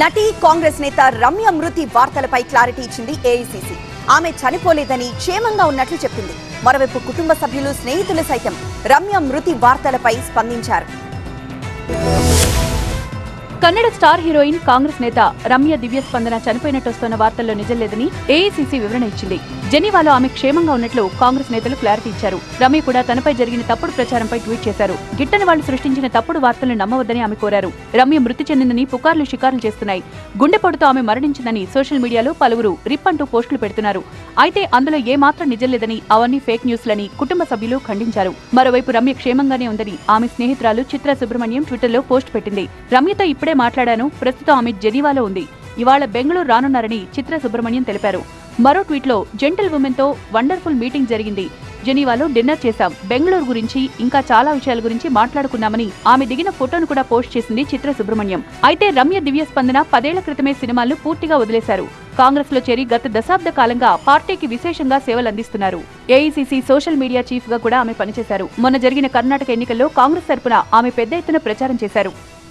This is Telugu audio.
నటి కాంగ్రెస్ నేత రమ్య మృతి వార్తలపై క్లారిటీ ఇచ్చింది ఏఐసిసి ఆమె చనిపోలేదని క్షేమంగా ఉన్నట్లు చెప్పింది. మరోవైపు కుటుంబ సభ్యులు స్నేహితులు సైతం రమ్య మృతి వార్తలపై స్పందించారు. కన్నడ స్టార్ హీరోయిన్ కాంగ్రెస్ నేత రమ్య దివ్య స్పందన చనిపోయినట్టు వస్తున్న వార్తల్లో నిజం లేదని ఏఐసీసీ వివరణ ఇచ్చింది. జెనీవాలో ఆమె క్షేమంగా ఉన్నట్లు కాంగ్రెస్ నేతలు క్లారిటీ ఇచ్చారు. రమ్య కూడా తనపై జరిగిన తప్పుడు ప్రచారంపై ట్వీట్ చేశారు. గిట్టని వాళ్ళు సృష్టించిన తప్పుడు వార్తలను నమ్మవద్దని ఆమె కోరారు. రమ్య మృతి చెందిందని పుకార్లు షికారులు చేస్తున్నాయి. గుండెపోటుతో ఆమె మరణించిందని సోషల్ మీడియాలో పలువురు రిప్ అంటూ పోస్టులు పెడుతున్నారు. అయితే అందులో ఏమాత్రం నిజం లేదని అవన్నీ ఫేక్ న్యూస్లని కుటుంబ సభ్యులు ఖండించారు. మరోవైపు రమ్య క్షేమంగానే ఉందని ఆమె స్నేహితురాలు చిత్ర సుబ్రహ్మణ్యం ట్విట్టర్లో పోస్ట్ పెట్టింది. రమ్యతో ఇప్పుడే మాట్లాడాను. ప్రస్తుతం ఆమె జెనీవాలో ఉంది. ఇవాళ బెంగళూరు రానున్నారని చిత్ర సుబ్రహ్మణ్యం తెలిపారు. మరో ట్వీట్లో జెంటల్ ఉమెన్తో వండర్ఫుల్ మీటింగ్ జరిగింది. జెనీవాలో డిన్నర్ చేశాం. బెంగళూరు గురించి ఇంకా చాలా విషయాల గురించి మాట్లాడుకున్నామని ఆమె దిగిన ఫోటోను కూడా పోస్ట్ చేసింది చిత్ర సుబ్రహ్మణ్యం. అయితే రమ్య దివ్య స్పందన పదేళ్ళ క్రితమే సినిమాలను పూర్తిగా వదిలేశారు. కాంగ్రెస్లో చేరి గత దశాబ్ద కాలంగా పార్టీకి విశేషంగా సేవలందిస్తున్నారు ఏఐసీసీ సోషల్ మీడియా చీఫ్గా కూడా ఆమె పనిచేశారు. మొన్న జరిగిన కర్ణాటక ఎన్నికల్లో కాంగ్రెస్ తరపున ఆమె పెద్ద ఎత్తున ప్రచారం చేశారు.